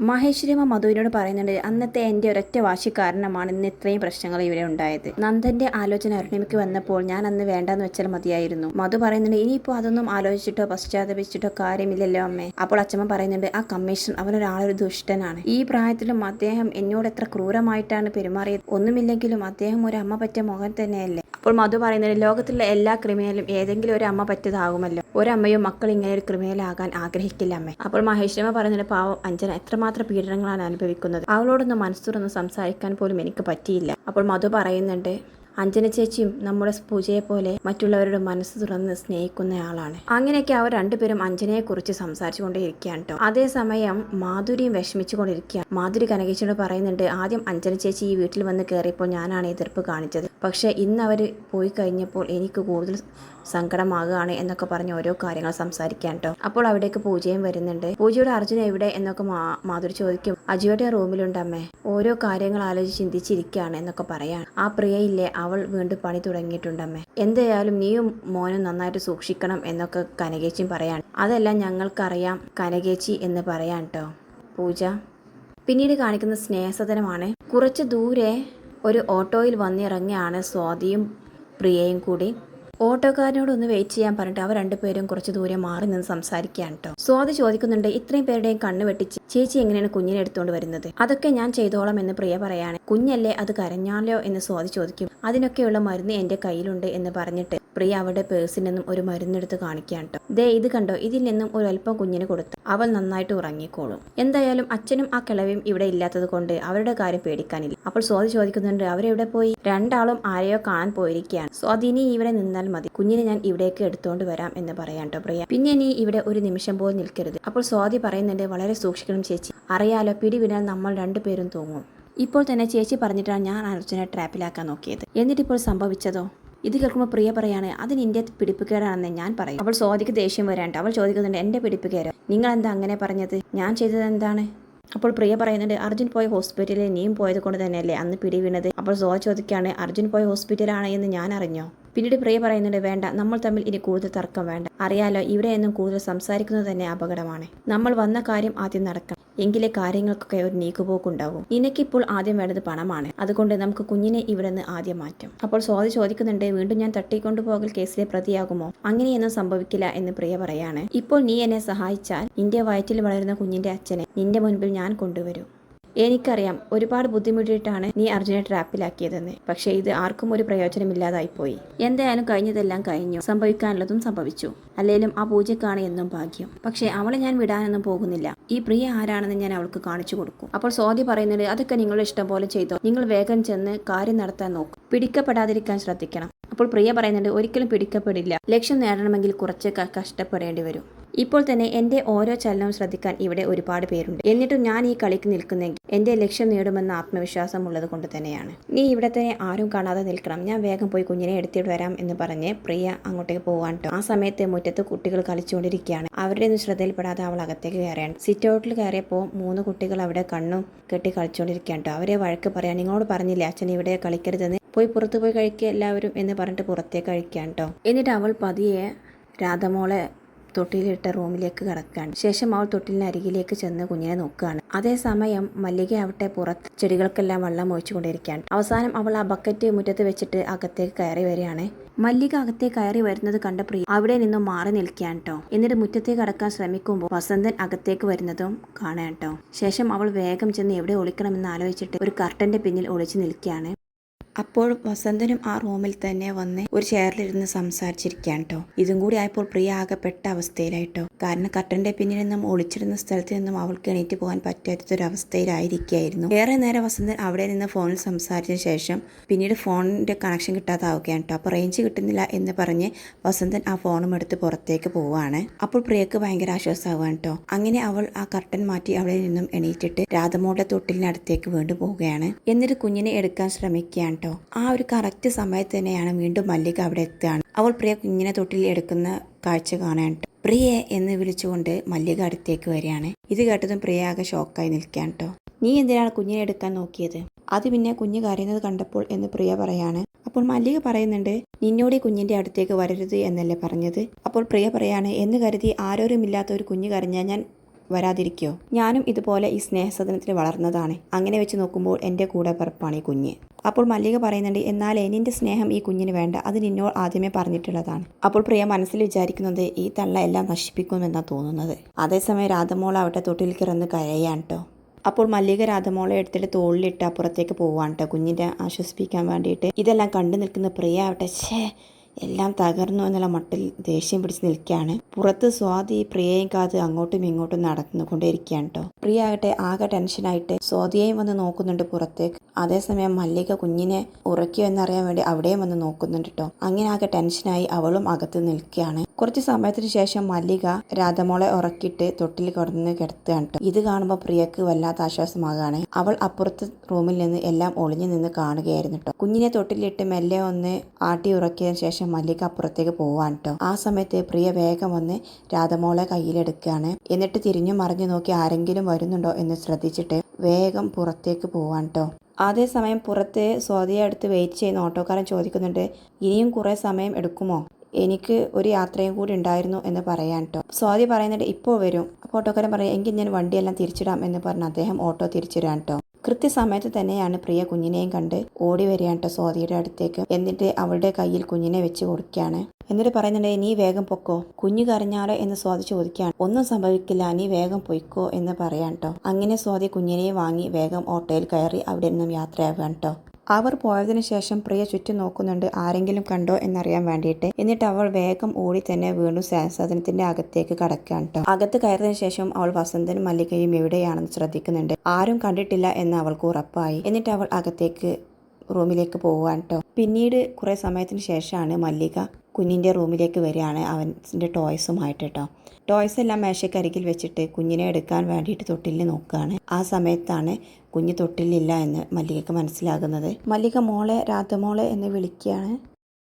മഹേശ്വരിയമ്മ മധുവിനോട് പറയുന്നുണ്ട് അന്നത്തെ എന്റെ ഒരൊറ്റ വാശി കാരണമാണ് ഇന്ന് ഇത്രയും പ്രശ്നങ്ങൾ ഇവിടെ ഉണ്ടായത്. നന്ദന്റെ ആലോചന അരുണിമയ്ക്ക് വന്നപ്പോൾ ഞാൻ അന്ന് വേണ്ടെന്ന് വെച്ചാൽ മതിയായിരുന്നു. മധു പറയുന്നുണ്ട് ഇനിയിപ്പോൾ അതൊന്നും ആലോചിച്ചിട്ടോ പശ്ചാത്തപിച്ചിട്ടോ കാര്യമില്ലല്ലോ അമ്മേ. അപ്പോൾ അച്ഛമ്മ പറയുന്നുണ്ട് ആ കമ്മീഷൻ അവനൊരാളൊരു ദുഷ്ടനാണ്. ഈ പ്രായത്തിലും അദ്ദേഹം എന്നോട് എത്ര ക്രൂരമായിട്ടാണ് പെരുമാറിയത്. ഒന്നുമില്ലെങ്കിലും അദ്ദേഹം ഒരു അമ്മ പറ്റിയ മുഖം തന്നെയല്ലേ. അപ്പോൾ മധു പറയുന്നത് ലോകത്തിലെ എല്ലാ ക്രിമിനലും ഏതെങ്കിലും ഒരു അമ്മ പറ്റിയതാകുമല്ലോ. ഒരമ്മയും മക്കൾ ഇങ്ങനെ ഒരു ക്രിമിനലാകാൻ ആഗ്രഹിക്കില്ല അമ്മ. അപ്പോൾ മഹേശ്വരമ്മ പറയുന്നത് പാവം അഞ്ജന എത്രമാത്രം പീഡനങ്ങളാണ് അനുഭവിക്കുന്നത്. അവളോടൊന്ന് മനസ്സ് തുറന്ന് സംസാരിക്കാൻ പോലും എനിക്ക് പറ്റിയില്ല. അപ്പോൾ മധു പറയുന്നുണ്ട് അഞ്ജന ചേച്ചിയും നമ്മുടെ പൂജയെ പോലെ മറ്റുള്ളവരുടെ മനസ്സ് തുറന്ന് സ്നേഹിക്കുന്നയാളാണ് അങ്ങനെയൊക്കെ അവർ രണ്ടുപേരും അഞ്ജനയെ കുറിച്ച് സംസാരിച്ചുകൊണ്ടേയിരിക്കുകയാണ് കേട്ടോ അതേസമയം മാധുരിയും വിഷമിച്ചുകൊണ്ടിരിക്കുകയാണ്. മാധുരി കനകേച്ചിയോട് പറയുന്നുണ്ട് ആദ്യം അഞ്ജന ചേച്ചി ഈ വീട്ടിൽ വന്ന് കയറിയപ്പോൾ ഞാനാണ് എതിർപ്പ് കാണിച്ചത്. പക്ഷെ ഇന്ന് അവർ പോയി കഴിഞ്ഞപ്പോൾ എനിക്ക് കൂടുതൽ സങ്കടമാകുകയാണ് എന്നൊക്കെ പറഞ്ഞ് ഓരോ കാര്യങ്ങൾ സംസാരിക്കാൻ കേട്ടോ അപ്പോൾ അവിടേക്ക് പൂജയും വരുന്നുണ്ട്. പൂജയുടെ അർജുന എവിടെ? എന്നൊക്കെ മാ- മാധുരി ചോദിക്കും. അജിയുടെ റൂമിലുണ്ടമ്മേ ഓരോ കാര്യങ്ങൾ ആലോചിച്ച് ചിന്തിച്ചിരിക്കുകയാണ് എന്നൊക്കെ പറയാണ്. ആ പ്രിയയില്ലേ അവൾ വീണ്ടും പണി തുടങ്ങിയിട്ടുണ്ടമ്മേ. എന്തായാലും നീയും മോനും നന്നായിട്ട് സൂക്ഷിക്കണം എന്നൊക്കെ കനകേച്ചിയും പറയാൻ അതെല്ലാം ഞങ്ങൾക്കറിയാം കനകേച്ചി എന്ന് പറയാൻ കേട്ടോ പൂജ പിന്നീട് കാണിക്കുന്ന സ്നേഹസദനമാണ്. കുറച്ച് ദൂരെ ഒരു ഓട്ടോയിൽ വന്നിറങ്ങിയാണ് സ്വാതിയും പ്രിയയും കൂടി. ഓട്ടോക്കാരനോട് ഒന്ന് വെയിറ്റ് ചെയ്യാൻ പറഞ്ഞിട്ട് അവർ രണ്ടുപേരും കുറച്ച് ദൂരെ മാറി നിന്ന് സംസാരിക്കുകയാണ് കേട്ടോ സ്വാതി ചോദിക്കുന്നുണ്ട് ഇത്രയും പേരുടെയും കണ്ണ് വെട്ടിച്ച് ചേച്ചി എങ്ങനെയാണ് കുഞ്ഞിനെ എടുത്തുകൊണ്ട് വരുന്നത്? അതൊക്കെ ഞാൻ ചെയ്തോളാം എന്ന് പ്രിയ പറയാണ്. കുഞ്ഞല്ലേ അത് കരഞ്ഞാലോ എന്ന് സ്വാതി ചോദിക്കും. അതിനൊക്കെയുള്ള മരുന്ന് എന്റെ കയ്യിലുണ്ട് എന്ന് പറഞ്ഞിട്ട് പ്രിയ അവളുടെ പേഴ്സിൽ നിന്നും ഒരു മരുന്നെടുത്ത് കാണിക്കുകയാണ് കേട്ടോ ദേ ഇത് കണ്ടോ? ഇതിൽ നിന്നും ഒരു അല്പം കുഞ്ഞിന് കൊടുത്തു അവൾ നന്നായിട്ട് ഉറങ്ങിക്കോളും. എന്തായാലും അച്ഛനും ആ കിളവിയും ഇവിടെ ഇല്ലാത്തത് കൊണ്ട് അവരുടെ കാര്യം പേടിക്കാനില്ല. അപ്പോൾ സ്വാതി ചോദിക്കുന്നുണ്ട് അവരെവിടെ പോയി? രണ്ടാളും ആരെയോ കാണാൻ പോയിരിക്കുകയാണ്. സ്വാതി ഇനി ഇവിടെ നിന്നാൽ മതി. കുഞ്ഞിനെ ഞാൻ ഇവിടേക്ക് എടുത്തുകൊണ്ട് വരാം എന്ന് പറയാം പ്രിയ. പിന്നെ നീ ഇവിടെ ഒരു നിമിഷം പോലും നിൽക്കരുത്. അപ്പോൾ സ്വാതി പറയുന്നുണ്ട് വളരെ സൂക്ഷിക്കണം ചേച്ചി. അറിയാലോ പിടിവിനാൽ നമ്മൾ രണ്ടുപേരും തൂങ്ങും. ഇപ്പോൾ തന്നെ ചേച്ചി പറഞ്ഞിട്ടാണ് ഞാൻ അർജുനെ ട്രാപ്പിലാക്കാൻ നോക്കിയത്. എന്നിട്ടിപ്പോൾ സംഭവിച്ചതോ? ഇത് കേൾക്കുമ്പോൾ പ്രിയ പറയാണ് അത് നിന്റെ പിടിപ്പുകേടാണെന്ന് ഞാൻ പറയും. അവൾ സ്വാതിക്ക് ദേഷ്യം വരാണ്ട് അവൾ ചോദിക്കുന്നുണ്ട് എന്റെ പിടിപ്പുകേരോ നിങ്ങൾ എന്താ അങ്ങനെ പറഞ്ഞത്? ഞാൻ ചെയ്തത് എന്താണ്? അപ്പോൾ പ്രിയ പറയുന്നുണ്ട് അർജുൻ പോയ ഹോസ്പിറ്റലിൽ നീയും പോയത് കൊണ്ട് തന്നെയല്ലേ അന്ന് പിടി വീണത് അപ്പോൾ സോ ചോദിക്കുകയാണ് അർജുൻ പോയ ഹോസ്പിറ്റലാണ് എന്ന് ഞാൻ അറിഞ്ഞോ? പിന്നീട് പ്രിയ പറയുന്നുണ്ട് വേണ്ട നമ്മൾ തമ്മിൽ ഇനി കൂടുതൽ തർക്കം വേണ്ട. അറിയാലോ ഇവിടെ എന്നും കൂടുതൽ സംസാരിക്കുന്നത് തന്നെ അപകടമാണ്. നമ്മൾ വന്ന കാര്യം ആദ്യം നടക്കണം. എങ്കിലേ കാര്യങ്ങൾക്കൊക്കെ ഒരു നീക്കുപോക്കുണ്ടാവും. നിനക്കിപ്പോൾ ആദ്യം വേണ്ടത് പണമാണ്. അതുകൊണ്ട് നമുക്ക് കുഞ്ഞിനെ ഇവിടെ നിന്ന് ആദ്യം മാറ്റും. അപ്പോൾ സ്വാതി ചോദിക്കുന്നുണ്ട് വീണ്ടും ഞാൻ തട്ടിക്കൊണ്ടുപോകൽ കേസിലെ പ്രതിയാകുമോ? അങ്ങനെയൊന്നും സംഭവിക്കില്ല എന്ന് പ്രിയ പറയാണ്. ഇപ്പോൾ നീ എന്നെ സഹായിച്ചാൽ നിന്റെ വയറ്റിൽ വളരുന്ന കുഞ്ഞിന്റെ അച്ഛനെ നിന്റെ മുൻപിൽ ഞാൻ കൊണ്ടുവരും. എനിക്കറിയാം ഒരുപാട് ബുദ്ധിമുട്ടിയിട്ടാണ് നീ അർജുനെ ട്രാപ്പിലാക്കിയതെന്ന്. പക്ഷേ ഇത് ആർക്കും ഒരു പ്രയോജനമില്ലാതായി പോയി എന്തായാലും കഴിഞ്ഞതെല്ലാം കഴിഞ്ഞു. സംഭവിക്കാനുള്ളതും സംഭവിച്ചു. അല്ലെങ്കിലും ആ പൂജക്കാണ് എന്നും ഭാഗ്യം. പക്ഷേ അവളെ ഞാൻ വിടാനൊന്നും പോകുന്നില്ല. ഈ പ്രിയ ആരാണെന്ന് ഞാൻ അവൾക്ക് കാണിച്ചു കൊടുക്കും. അപ്പോൾ സ്വാതി പറയുന്നത് അതൊക്കെ നിങ്ങളുടെ ഇഷ്ടം പോലെ ചെയ്തോ. നിങ്ങൾ വേഗം ചെന്ന് കാര്യം നടത്താൻ നോക്കും. പിടിക്കപ്പെടാതിരിക്കാൻ ശ്രദ്ധിക്കണം. അപ്പോൾ പ്രിയ പറയുന്നുണ്ട് ഒരിക്കലും പിടിക്കപ്പെടില്ല. ലക്ഷ്യം നേടണമെങ്കിൽ കുറച്ച് കഷ്ടപ്പെടേണ്ടി വരും. ഇപ്പോൾ തന്നെ എന്റെ ഓരോ ചലനവും ശ്രദ്ധിക്കാൻ ഇവിടെ ഒരുപാട് പേരുണ്ട്. എന്നിട്ടും ഞാൻ ഈ കളിക്ക് നിൽക്കുന്നെങ്കിൽ എന്റെ ലക്ഷ്യം നേടുമെന്ന ആത്മവിശ്വാസം ഉള്ളത് കൊണ്ട് തന്നെയാണ്. നീ ഇവിടെ തന്നെ ആരും കാണാതെ നിൽക്കണം. ഞാൻ വേഗം പോയി കുഞ്ഞിനെ എടുത്തിട്ട് വരാം എന്ന് പറഞ്ഞ് പ്രിയ അങ്ങോട്ടേക്ക് പോകാൻ ആ സമയത്ത് മുറ്റത്ത് കുട്ടികൾ കളിച്ചുകൊണ്ടിരിക്കുകയാണ്. അവരുടെ ഒന്നും ശ്രദ്ധയിൽപ്പെടാതെ അവൾ അകത്തേക്ക് കയറിയാണ് സിറ്റ് ഔട്ടിൽ കയറിയപ്പോൾ മൂന്ന് കുട്ടികൾ അവിടെ കണ്ണും കെട്ടി കളിച്ചുകൊണ്ടിരിക്കുകയാണ് ട്ടോ. അവരെ വഴക്ക് പറയാൻ നിങ്ങളോട് പറഞ്ഞില്ലേ അച്ഛൻ ഇവിടെ കളിക്കരുതെന്ന്? പോയി പുറത്ത് പോയി കഴിക്കുക എല്ലാവരും എന്ന് പറഞ്ഞിട്ട് പുറത്തേക്ക് കഴിക്കുകയാണ് കേട്ടോ എന്നിട്ട് അവൾ പതിയെ രാധമോളെ തൊട്ടിലിട്ട റൂമിലേക്ക് കടക്കുകയാണ് ശേഷം അവൾ തൊട്ടിലിന് അരികിലേക്ക് ചെന്ന് കുഞ്ഞിനെ നോക്കുകയാണ്. അതേസമയം മല്ലിക ആവട്ടെ പുറത്ത് ചെടികൾക്കെല്ലാം വെള്ളം ഒഴിച്ചുകൊണ്ടിരിക്കുകയാണ്. അവസാനം അവൾ ആ ബക്കറ്റ് മുറ്റത്ത് വെച്ചിട്ട് അകത്തേക്ക് കയറി വരികയാണ്. മല്ലിക അകത്തേക്ക് കയറി വരുന്നത് കണ്ട പ്രിയ അവിടെ നിന്നും മാറി നിൽക്കുകയാണ് കേട്ടോ എന്നിട്ട് മുറ്റത്തേക്ക് കടക്കാൻ ശ്രമിക്കുമ്പോൾ വസന്തൻ അകത്തേക്ക് വരുന്നതും കാണാൻ കേട്ടോ ശേഷം അവൾ വേഗം ചെന്ന് എവിടെ ഒളിക്കണമെന്ന് ആലോചിച്ചിട്ട് ഒരു കർട്ടന്റെ പിന്നിൽ ഒളിച്ചു നിൽക്കുകയാണ്. അപ്പോൾ വസന്തനും ആ റൂമിൽ തന്നെ വന്ന് ഒരു ചെയറിലിരുന്ന് സംസാരിച്ചിരിക്കാൻ കേട്ടോ ഇതും കൂടി ആയപ്പോൾ പ്രിയ ആകെ പെട്ട അവസ്ഥയിലായിട്ടോ കാരണം കട്ടന്റെ പിന്നിൽ നിന്നും ഒളിച്ചിരുന്ന സ്ഥലത്ത് നിന്നും അവൾക്ക് എണീറ്റ് പോകാൻ പറ്റാത്തൊരവസ്ഥയിലായിരിക്കായിരുന്നു ഏറെ നേരം വസന്തൻ അവിടെ നിന്ന് ഫോണിൽ സംസാരിച്ചതിന് ശേഷം പിന്നീട് ഫോണിന്റെ കണക്ഷൻ കിട്ടാതാവുകയാണ് കേട്ടോ അപ്പോൾ റേഞ്ച് കിട്ടുന്നില്ല എന്ന് പറഞ്ഞ് വസന്തൻ ആ ഫോണും എടുത്ത് പുറത്തേക്ക് പോവുകയാണ്. അപ്പോൾ പ്രിയക്ക് ഭയങ്കര ആശ്വാസമാവുകയാണ് കേട്ടോ അങ്ങനെ അവൾ ആ കർട്ടൻ മാറ്റി അവിടെ നിന്നും എണീറ്റിട്ട് രാധമോളുടെ തൊട്ടിലിനടുത്തേക്ക് വീണ്ടും പോവുകയാണ്. എന്നിട്ട് കുഞ്ഞിനെ എടുക്കാൻ ശ്രമിക്കുകയാണ് കേട്ടോ. ആ ഒരു കറക്റ്റ് സമയത്ത് തന്നെയാണ് വീണ്ടും മല്ലിക അവിടെ എത്തുകയാണ്. അവൾ പ്രിയ കുഞ്ഞിനെ തൊട്ടിൽ എടുക്കുന്ന കാഴ്ച കാണാൻ. പ്രിയെ എന്ന് വിളിച്ചുകൊണ്ട് മല്ലിക അടുത്തേക്ക് വരികയാണ്. ഇത് കേട്ടതും പ്രിയ ആകെ ഷോക്കായി നിൽക്കാൻ കേട്ടോ. നീ എന്തിനാണ് കുഞ്ഞിനെ എടുക്കാൻ നോക്കിയത്? അത് പിന്നെ കുഞ്ഞ് കരയുന്നത് കണ്ടപ്പോൾ എന്ന് പ്രിയ പറയാണ്. അപ്പോൾ മല്ലിക പറയുന്നുണ്ട് നിന്നോട് കുഞ്ഞിന്റെ അടുത്തേക്ക് വരരുത് എന്നല്ലേ പറഞ്ഞത് അപ്പോൾ പ്രിയ പറയാണ് എന്ന് കരുതി ആരോരുമില്ലാത്ത ഒരു കുഞ്ഞ് കരഞ്ഞാൽ ഞാൻ വരാതിരിക്കോ? ഞാനും ഇതുപോലെ ഈ സ്നേഹസദനത്തിൽ വളർന്നതാണ്. അങ്ങനെ വെച്ച് നോക്കുമ്പോൾ എന്റെ കൂടെ പറപ്പാണ് ഈ കുഞ്ഞ്. അപ്പോൾ മല്ലിക പറയുന്നുണ്ട് എന്നാൽ നിന്റെ സ്നേഹം ഈ കുഞ്ഞിന് വേണ്ട. അത് നിന്നോട് ആദ്യമേ പറഞ്ഞിട്ടുള്ളതാണ്. അപ്പോൾ പ്രിയ മനസ്സിൽ വിചാരിക്കുന്നത് ഈ തള്ള എല്ലാം നശിപ്പിക്കുമെന്നാണ് തോന്നുന്നത്. അതേസമയം രാധമോൾ തൊട്ടിൽ കിടന്ന് കരയാണ് കേട്ടോ അപ്പോൾ മല്ലിക രാധമോളെ എടുത്തിട്ട് തോളിലിട്ട് അപ്പുറത്തേക്ക് പോവാണ് കേട്ടോ കുഞ്ഞിനെ ആശ്വസിപ്പിക്കാൻ വേണ്ടിയിട്ട്. ഇതെല്ലാം കണ്ടു നിൽക്കുന്ന പ്രിയ ആവട്ടെ. ഛേ എല്ലാം തകർന്നു എന്നുള്ള മട്ടിൽ ദേഷ്യം പിടിച്ച് നിൽക്കുകയാണ്. പുറത്ത് സ്വാതി പ്രിയയും കാത് അങ്ങോട്ടും ഇങ്ങോട്ടും നടന്നുകൊണ്ടേയിരിക്കുകയാണ് കേട്ടോ പ്രിയ ആകട്ടെ ആകെ ടെൻഷനായിട്ട് സ്വാതിയെയും വന്ന് നോക്കുന്നുണ്ട് പുറത്തേക്ക്. അതേസമയം മല്ലിക കുഞ്ഞിനെ ഉറക്കിയോ എന്നറിയാൻ വേണ്ടി അവിടെയും വന്ന് നോക്കുന്നുണ്ട് കേട്ടോ അങ്ങനെ ആകെ ടെൻഷനായി അവളും അകത്ത് നിൽക്കുകയാണ്. കുറച്ച് സമയത്തിന് ശേഷം മല്ലിക രാധമോളെ ഉറക്കിയിട്ട് തൊട്ടിൽ കിടന്ന് കിടത്തുകയാണ് ഇത് കാണുമ്പോൾ പ്രിയക്ക് വല്ലാത്ത ആശ്വാസമാകാണ്. അവൾ അപ്പുറത്ത് റൂമിൽ നിന്ന് എല്ലാം ഒളിഞ്ഞു നിന്ന് കാണുകയായിരുന്നു കേട്ടോ കുഞ്ഞിനെ തൊട്ടിലിട്ട് മെല്ലെ ഒന്ന് ആട്ടി ഉറക്കിയതിനു ശേഷം മല്ലിക അപ്പുറത്തേക്ക് പോവാണ് കേട്ടോ ആ സമയത്ത് പ്രിയ വേഗം വന്ന് രാധമോളെ കയ്യിലെടുക്കുകയാണ് എന്നിട്ട് തിരിഞ്ഞു മറിഞ്ഞു നോക്കി ആരെങ്കിലും വരുന്നുണ്ടോ എന്ന് ശ്രദ്ധിച്ചിട്ട് വേഗം പുറത്തേക്ക് പോവാണ് കേട്ടോ അതേസമയം പുറത്ത് സ്വാതിയെ അടുത്ത് വെയിറ്റ് ചെയ്യുന്ന ഓട്ടോക്കാരൻ ചോദിക്കുന്നുണ്ട് ഇനിയും കുറേ സമയം എടുക്കുമോ? എനിക്ക് ഒരു യാത്രയും കൂടി ഉണ്ടായിരുന്നു എന്ന് പറയാൻ കേട്ടോ സ്വാതി പറയുന്നുണ്ട് ഇപ്പോൾ വരും. അപ്പോൾ ഓട്ടോക്കാരൻ പറയും എങ്കിൽ ഞാൻ വണ്ടിയെല്ലാം തിരിച്ചിടാം എന്ന് പറഞ്ഞ് അദ്ദേഹം ഓട്ടോ തിരിച്ചിടാൻ കേട്ടോ കൃത്യസമയത്ത് തന്നെയാണ് പ്രിയ കുഞ്ഞിനെയും കണ്ട് ഓടി വരികയാണ് കേട്ടോ സ്വാതിയുടെ അടുത്തേക്ക്. എന്നിട്ട് അവളുടെ കയ്യിൽ കുഞ്ഞിനെ വെച്ച് കൊടുക്കുകയാണ്. എന്നിട്ട് പറയുന്നുണ്ട് നീ വേഗം പൊക്കോ. കുഞ്ഞു കരഞ്ഞാലോ എന്ന് സ്വാതി ചോദിക്കുകയാണ്. ഒന്നും സംഭവിക്കില്ല നീ വേഗം പൊയ്ക്കോ എന്ന് പറയാൻ കേട്ടോ അങ്ങനെ സ്വാതി കുഞ്ഞിനെ വാങ്ങി വേഗം ഓട്ടോയിൽ കയറി അവിടെ നിന്നും യാത്രയാകാൻ കേട്ടോ അവർ പോയതിനു ശേഷം പ്രിയ ചുറ്റും നോക്കുന്നുണ്ട്. ആരെങ്കിലും കണ്ടോ എന്നറിയാൻ വേണ്ടിയിട്ട്. എന്നിട്ട് അവൾ വേഗം ഓടി തന്നെ വീണ്ടും സദനത്തിന്റെ അകത്തേക്ക് കടക്കുകയാണ് കേട്ടോ അകത്ത് കയറിയതിനു ശേഷം അവൾ വസന്തനും മല്ലികയും എവിടെയാണെന്ന് ശ്രദ്ധിക്കുന്നുണ്ട്. ആരും കണ്ടിട്ടില്ല എന്ന് അവൾക്ക് ഉറപ്പായി. എന്നിട്ട് അവൾ അകത്തേക്ക് റൂമിലേക്ക് പോവാൻ കേട്ടോ പിന്നീട് കുറേ സമയത്തിന് ശേഷമാണ് മല്ലിക കുഞ്ഞിന്റെ റൂമിലേക്ക് വരികയാണ് അവന്റെ ടോയ്സുമായിട്ട് കേട്ടോ ടോയ്സ് എല്ലാം മേശക്കരികിൽ വെച്ചിട്ട് കുഞ്ഞിനെ എടുക്കാൻ വേണ്ടിയിട്ട് തൊട്ടിലിൽ നോക്കുകയാണ്. ആ സമയത്താണ് കുഞ്ഞ് തൊട്ടിലില്ല എന്ന് മല്ലികയ്ക്ക് മനസ്സിലാകുന്നത്. മല്ലിക മോളെ രാധമോളെ എന്ന് വിളിക്കുകയാണ്.